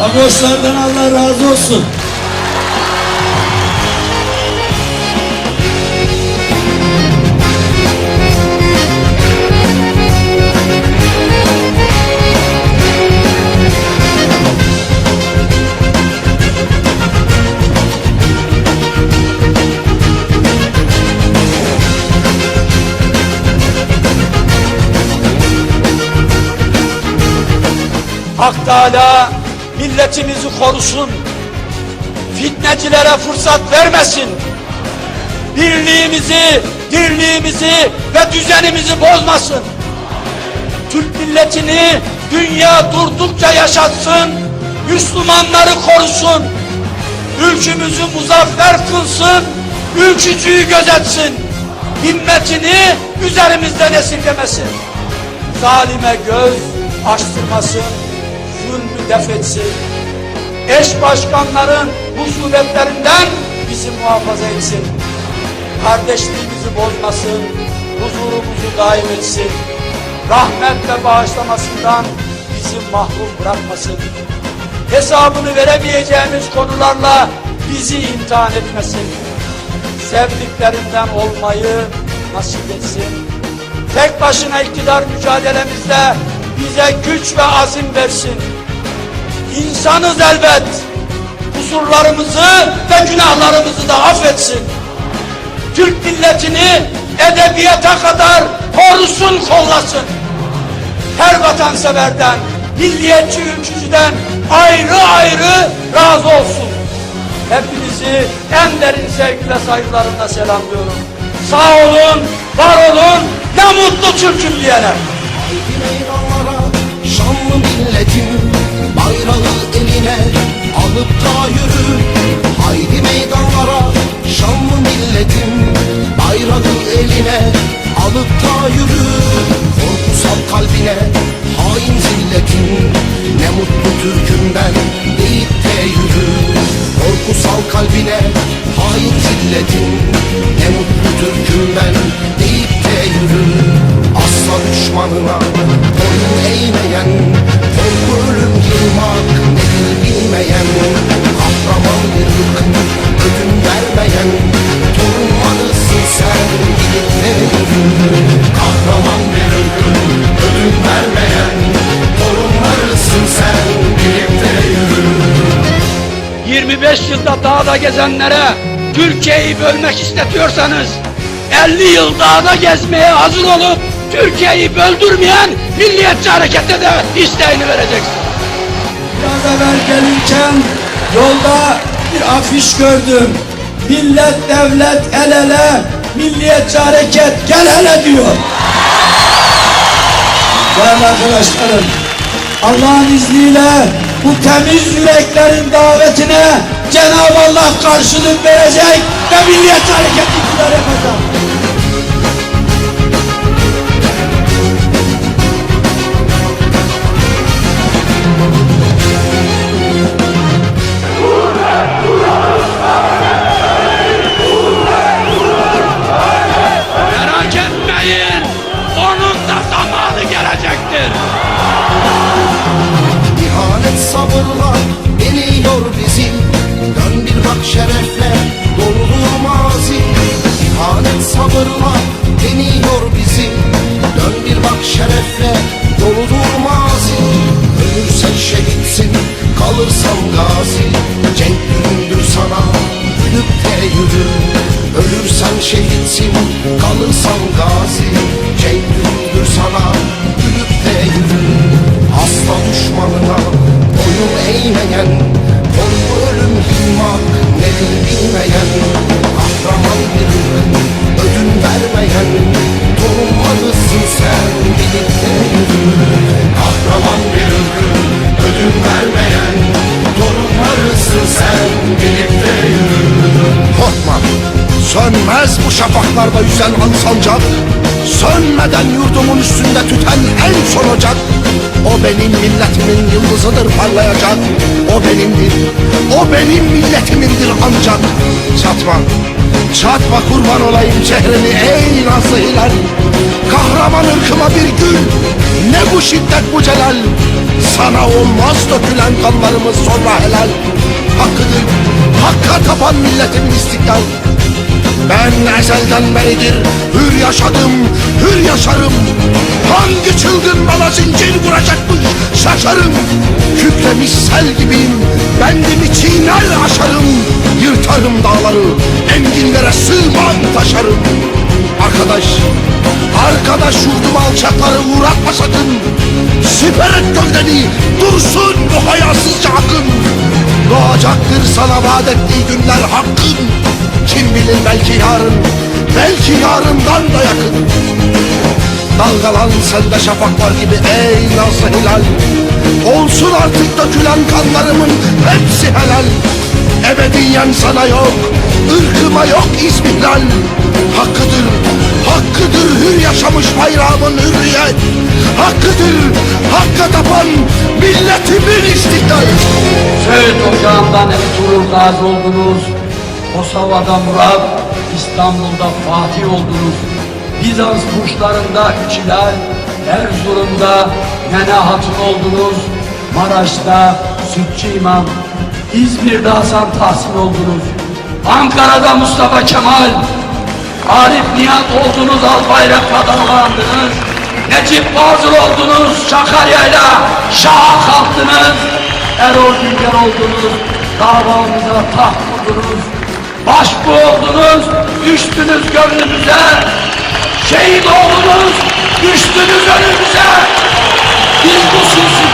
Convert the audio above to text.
Agoslardan Allah razı olsun. Hak milletimizi korusun. Fitnecilere fırsat vermesin. Birliğimizi, dirliğimizi ve düzenimizi bozmasın. Türk milletini dünya durdukça yaşatsın. Müslümanları korusun. Ülkümüzü muzaffer kılsın. Ülkücüyü gözetsin. Himmetini üzerimizden esirgemesin. Zalime göz açtırmasın zulmü def etsin. Eş başkanların husumetlerinden bizi muhafaza etsin. Kardeşliğimizi bozmasın, huzurumuzu daim etsin. Rahmet ve bağışlamasından bizi mahrum bırakmasın. Hesabını veremeyeceğimiz konularla bizi imtihan etmesin. Sevdiklerinden olmayı nasip etsin. Tek başına iktidar mücadelemizde bize güç ve azim versin. İnsanız elbet. Kusurlarımızı ve günahlarımızı da affetsin. Türk milletini edebiyata kadar korusun, kollasın. Her vatanseverden, milliyetçi ülkücüden ayrı ayrı razı olsun. Hepinizi en derin sevgi ve saygılarımla selamlıyorum. Sağ olun, var olun, ne mutlu Türk'üm diyene. meydanlara Şanlı milletin bayrağı eline alıp da yürü. Haydi meydanlara şanlı milletin bayrağı eline alıp da yürü. Korkusal kalbine hain zilletin ne mutlu Türk'ümden deyip de yürü. Korkusal kalbine hain zilletin ne mutlu Türk'ümden deyip de yürü. Asla düşmanına boyun eğmeyen Korku yılmak nedir bilmeyen Kahraman bir ırkın ödün vermeyen Torunlarısın sen de yürü Kahraman bir ırkın ödün vermeyen Torunlarısın sen yürü 25 yılda dağda gezenlere Türkiye'yi bölmek istetiyorsanız 50 yıl dağda gezmeye hazır olup Türkiye'yi böldürmeyen milliyetçi harekete de isteğini vereceksiniz. Evvel gelirken yolda bir afiş gördüm. Millet, devlet el ele, milliyetçi hareket gel hele diyor. Değerli arkadaşlarım, Allah'ın izniyle bu temiz yüreklerin davetine Cenab-ı Allah karşılık verecek ve milliyetçi hareket iktidar mazi İhanet sabırla deniyor bizi. Dön bir bak şerefle doludur mazi. Ölürsen şehitsin kalırsan gazi. Cenk günündür sana gülüp de yürü. Ölürsen şehitsin kalırsan gazi. Cenk günündür sana gülüp de yürü. Asla düşmanına boyun eğmeyen Korku ölüm bilmak nedir bilmeyen Korkma Sönmez bu şafaklarda yüzen an sancak. Sönmeden yurdumun üstünde tüten en son ocak. O benim milletimin yıldızıdır parlayacak. O benimdir, o benim milletimindir ancak. Çatma, çatma kurban olayım çehreni ey nazlı hilal. Kahraman ırkıma bir gül Ne bu şiddet bu celal. Sana olmaz dökülen kanlarımız sonra helal. Hakkıdır Tapan milletimin istiklal. Ben ezelden beridir hür yaşadım, hür yaşarım. Hangi çılgın bana zincir vuracakmış şaşarım. Kükremiş sel gibiyim, bendimi çiğner aşarım. Yırtarım dağları, enginlere sığmam taşarım. Arkadaş, arkadaş yurdum alçakları uğratma sakın. Siper et gövdeni, dursun bu hayasızca akın Doğacaktır sana vaat ettiği günler hakkın. Kim bilir belki yarın Belki yarından da yakın. Dalgalan sende şafaklar gibi ey nazlı hilal. Olsun artık dökülen kanlarımın hepsi helal. Ebediyen sana yok, ırkıma yok izmihlal Hakkıdır, hakkıdır hür yaşamış bayrağımın hürriyet. Hakkıdır, hakka tapan milletimin istiklal ocağından Ertuğrul Gazi oldunuz. Kosova'da Murat, İstanbul'da Fatih oldunuz. Bizans burçlarında Üçilal, Erzurum'da Nene Hatun oldunuz. Maraş'ta Sütçü İmam, İzmir'de Hasan Tahsin oldunuz. Ankara'da Mustafa Kemal, Arif Nihat oldunuz, Albayrak kazanlandınız. Necip Fazıl oldunuz, Sakarya'yla şaha kalktınız. Erol Günger oldunuz, davamıza taht kurdunuz. Başbu oldunuz, düştünüz gönlümüze. Şehit oldunuz, düştünüz önümüze. Biz bu yağmalıyız,